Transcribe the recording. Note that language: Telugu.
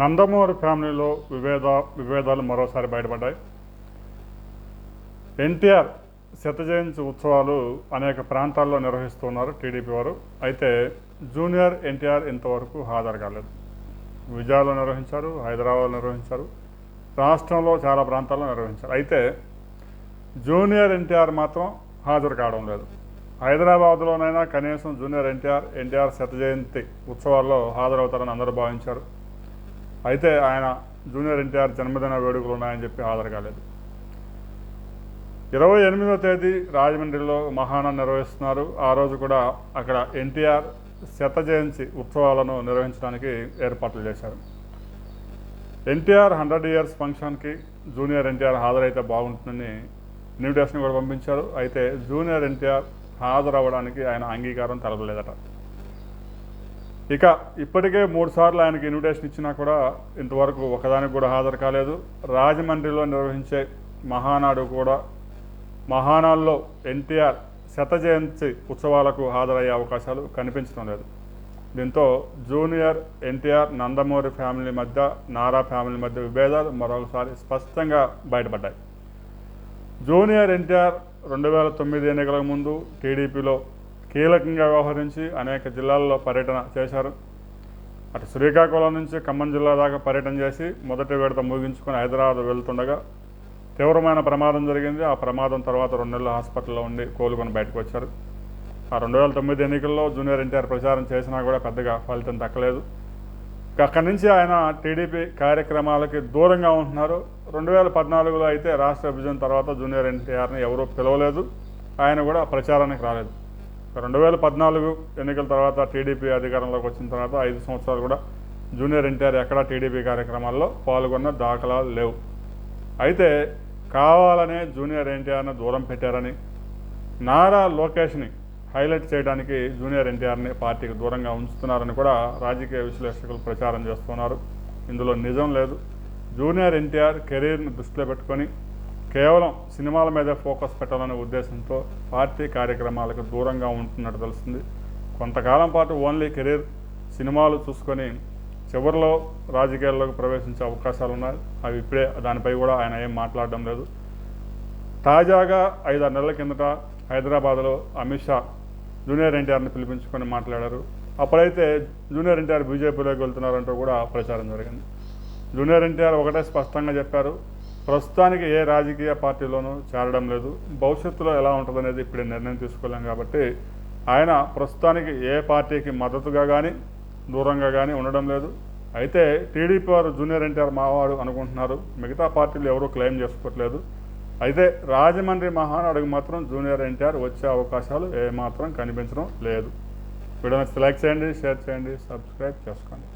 నందమూరి ఫ్యామిలీలో విభేద విభేదాలు మరోసారి బయటపడ్డాయి. ఎన్టీఆర్ శత జయంతి ఉత్సవాలు అనేక ప్రాంతాల్లో నిర్వహిస్తున్నారు టీడీపీ వారు. అయితే జూనియర్ ఎన్టీఆర్ ఇంతవరకు హాజరు కాలేదు. విజయాలు నిర్వహించారు హైదరాబాద్ నిర్వహించారు రాష్ట్రంలో చాలా ప్రాంతాల్లో నిర్వహించారు. అయితే జూనియర్ ఎన్టీఆర్ మాత్రం హాజరు కావడం లేదు. హైదరాబాద్లోనైనా కనీసం జూనియర్ ఎన్టీఆర్ ఎన్టీఆర్ శత జయంతి ఉత్సవాల్లో హాజరవుతారని అందరూ భావించారు. అయితే ఆయన జూనియర్ ఎన్టీఆర్ జన్మదిన వేడుకలు ఉన్నాయని చెప్పి హాజరు కాలేదు. ఇరవై ఎనిమిదో తేదీ రాజమండ్రిలో మహానం నిర్వహిస్తున్నారు. ఆ రోజు కూడా అక్కడ ఎన్టీఆర్ శత జయంతి ఉత్సవాలను నిర్వహించడానికి ఏర్పాట్లు చేశారు. ఎన్టీఆర్ హండ్రెడ్ ఇయర్స్ ఫంక్షన్కి జూనియర్ ఎన్టీఆర్ హాజరైతే బాగుంటుందని ఇన్విటేషన్ కూడా పంపించారు. అయితే జూనియర్ ఎన్టీఆర్ హాజరవ్వడానికి ఆయన అంగీకారం తెలపలేదట. ఇక ఇప్పటికే మూడు సార్లు ఆయనకి ఇన్విటేషన్ ఇచ్చినా కూడా ఇంతవరకు ఒకదానికి కూడా హాజరు కాలేదు. రాజమండ్రిలో నిర్వహించే మహానాడు కూడా మహానాల్లో ఎన్టీఆర్ శత జయంతి ఉత్సవాలకు హాజరయ్యే అవకాశాలు కనిపించడం లేదు. దీంతో జూనియర్ ఎన్టీఆర్ నందమూరి ఫ్యామిలీ మధ్య నారా ఫ్యామిలీ మధ్య విభేదాలు మరొకసారి స్పష్టంగా బయటపడ్డాయి. జూనియర్ ఎన్టీఆర్ రెండు వేల తొమ్మిది ఎన్నికల ముందు టీడీపీలో కీలకంగా వ్యవహరించి అనేక జిల్లాల్లో పర్యటన చేశారు. అటు శ్రీకాకుళం నుంచి ఖమ్మం జిల్లా దాకా పర్యటన చేసి మొదటి విడత ముగించుకొని హైదరాబాద్ వెళ్తుండగా తీవ్రమైన ప్రమాదం జరిగింది. ఆ ప్రమాదం తర్వాత రెండు నెలలు హాస్పిటల్లో ఉండి కోలుకొని బయటకు వచ్చారు. ఆ రెండు వేల తొమ్మిది ఎన్నికల్లో జూనియర్ ఎన్టీఆర్ ప్రచారం చేసినా కూడా పెద్దగా ఫలితం దక్కలేదు. అక్కడి నుంచి ఆయన టీడీపీ కార్యక్రమాలకి దూరంగా ఉంటున్నారు. రెండు వేల పద్నాలుగులో అయితే రాష్ట్ర విభజన తర్వాత జూనియర్ ఎన్టీఆర్ని ఎవరూ పిలవలేదు. ఆయన కూడా ప్రచారానికి రాలేదు. రెండు వేల పద్నాలుగు ఎన్నికల తర్వాత టీడీపీ అధికారంలోకి వచ్చిన తర్వాత ఐదు సంవత్సరాలు కూడా జూనియర్ ఎన్టీఆర్ ఎక్కడ టీడీపీ కార్యక్రమాల్లో పాల్గొన్న దాఖలాలు లేవు. అయితే కావాలనే జూనియర్ ఎన్టీఆర్ను దూరం పెట్టారని నారా లోకేష్ని హైలైట్ చేయడానికి జూనియర్ ఎన్టీఆర్ని పార్టీకి దూరంగా ఉంచుతున్నారని కూడా రాజకీయ విశ్లేషకులు ప్రచారం చేస్తున్నారు. ఇందులో నిజం లేదు. జూనియర్ ఎన్టీఆర్ కెరీర్ని దృష్టిలో పెట్టుకొని కేవలం సినిమాల మీద ఫోకస్ పెట్టాలనే ఉద్దేశంతో పార్టీ కార్యక్రమాలకు దూరంగా ఉంటున్నట్టు తెలుస్తుంది. కొంతకాలం పాటు ఓన్లీ కెరీర్ సినిమాలు చూసుకొని చివరిలో రాజకీయాల్లోకి ప్రవేశించే అవకాశాలు ఉన్నాయి అవి ఇప్పుడే దానిపై కూడా ఆయన ఏం మాట్లాడడం లేదు. తాజాగా ఐదారు నెలల కిందట హైదరాబాద్లో అమిత్ షా జూనియర్ ఎన్టీఆర్ని పిలిపించుకొని మాట్లాడారు. అప్పుడైతే జూనియర్ ఎన్టీఆర్ బీజేపీలోకి వెళ్తున్నారంటూ కూడా ప్రచారం జరిగింది. జూనియర్ ఎన్టీఆర్ ఒకటే స్పష్టంగా చెప్పారు. ప్రస్తుతానికి ఏ రాజకీయ పార్టీలోనూ చేరడం లేదు. భవిష్యత్తులో ఎలా ఉంటుందనేది ఇప్పుడే నిర్ణయం తీసుకోలేం కాబట్టి ఆయన ప్రస్తుతానికి ఏ పార్టీకి మద్దతుగా కానీ దూరంగా కానీ ఉండడం లేదు. అయితే టీడీపీ వారు జూనియర్ ఎన్టీఆర్ మావాడు అనుకుంటున్నారు. మిగతా పార్టీలు ఎవరూ క్లెయిమ్ చేసుకోవట్లేదు. అయితే రాజమండ్రి మహానాడుకు మాత్రం జూనియర్ ఎన్టీఆర్ వచ్చే అవకాశాలు ఏమాత్రం కనిపించడం లేదు. వీడియో నచ్చితే లైక్ చేయండి షేర్ చేయండి సబ్స్క్రైబ్ చేసుకోండి.